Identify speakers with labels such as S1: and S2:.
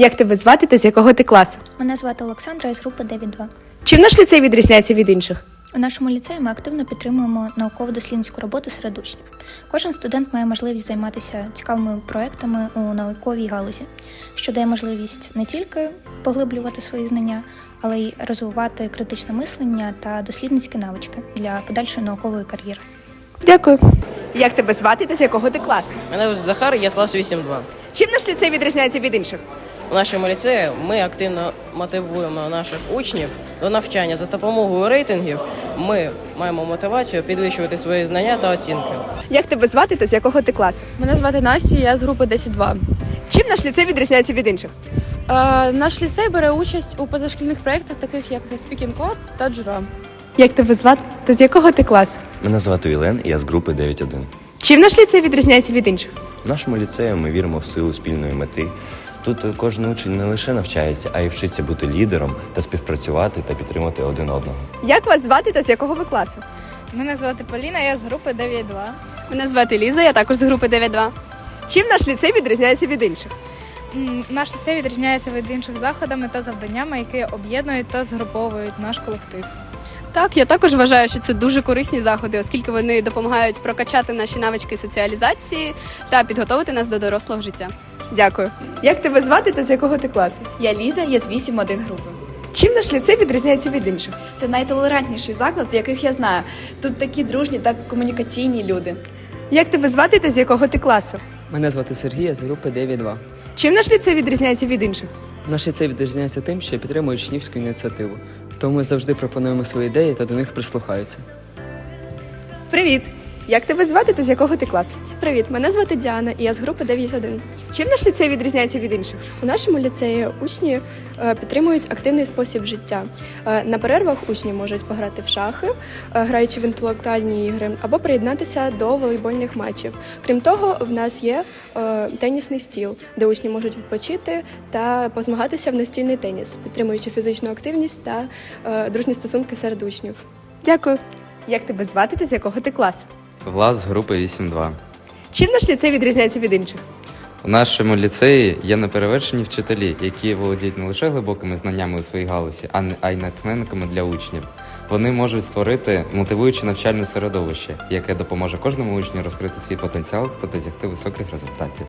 S1: Як тебе звати та з якого ти класу?
S2: Мене звати Олександра із групи 9.2.
S1: Чим наш ліцей відрізняється від інших?
S2: У нашому ліцеї ми активно підтримуємо науково-дослідницьку роботу серед учнів. Кожен студент має можливість займатися цікавими проектами у науковій галузі, що дає можливість не тільки поглиблювати свої знання, але й розвивати критичне мислення та дослідницькі навички для подальшої наукової кар'єри.
S1: Дякую. Як тебе звати та з якого ти класу?
S3: Мене Захар, я з класу 8-2.
S1: Чим наш ліцей відрізняється від інших?
S3: У нашому ліцеї ми активно мотивуємо наших учнів до навчання за допомогою рейтингів. Ми маємо мотивацію підвищувати свої знання та оцінки.
S1: Як тебе звати та з якого ти класу?
S4: Мене звати Настя, я з групи 10.2.
S1: Чим наш ліцей відрізняється від інших?
S4: Е, наш ліцей бере участь у позашкільних проєктах, таких як Speaking Club та Джура.
S1: Як тебе звати та з якого ти класу?
S5: Мене звати Вілен, і я з групи 9.1.
S1: Чим наш ліцей відрізняється від інших?
S5: В нашому ліцеї ми віримо в силу спільної мети. Тут кожен учень не лише навчається, а й вчиться бути лідером та співпрацювати та підтримати один одного.
S1: Як вас звати та з якого ви класу?
S4: Мене звати Поліна, я з групи 9.2.
S6: Мене звати Ліза, я також з групи 9.2.
S1: Чим наш ліцей відрізняється від інших?
S4: Наш ліцей відрізняється від інших заходами та завданнями, які об'єднують та згруповують наш колектив.
S6: Так, я також вважаю, що це дуже корисні заходи, оскільки вони допомагають прокачати наші навички соціалізації та підготовити нас до дорослого життя.
S1: Дякую. Як тебе звати та з якого ти класу?
S7: Я Ліза, я з 8-1 групи.
S1: Чим наш ліцей відрізняється від інших?
S7: Це найтолерантніший заклад, з яких я знаю. Тут такі дружні та комунікаційні люди.
S1: Як тебе звати та з якого ти класу?
S8: Мене звати Сергій, я з групи 9.2.
S1: Чим наш ліцей відрізняється від інших?
S8: Наш ліцей відрізняється тим, що підтримує учнівську ініціативу. Тому ми завжди пропонуємо свої ідеї та до них прислухаються.
S1: Привіт! Як тебе звати та з якого ти класу?
S9: Привіт, мене звати Діана, і я з групи 9.1.
S1: Чим наш ліцей відрізняється від інших?
S9: У нашому ліцеї учні е, підтримують активний спосіб життя. Е, на перервах учні можуть пограти в шахи, е, граючи в інтелектуальні ігри, або приєднатися до волейбольних матчів. Крім того, в нас є тенісний стіл, де учні можуть відпочити та позмагатися в настільний теніс, підтримуючи фізичну активність та дружні стосунки серед учнів.
S1: Дякую. Як тебе звати та з якого ти класу?
S10: Влад з групи 8.2.
S1: Чим наш ліцей відрізняється від інших?
S10: У нашому ліцеї є неперевершені вчителі, які володіють не лише глибокими знаннями у своїй галузі, а й натхненниками для учнів. Вони можуть створити мотивуюче навчальне середовище, яке допоможе кожному учню розкрити свій потенціал та досягти високих результатів.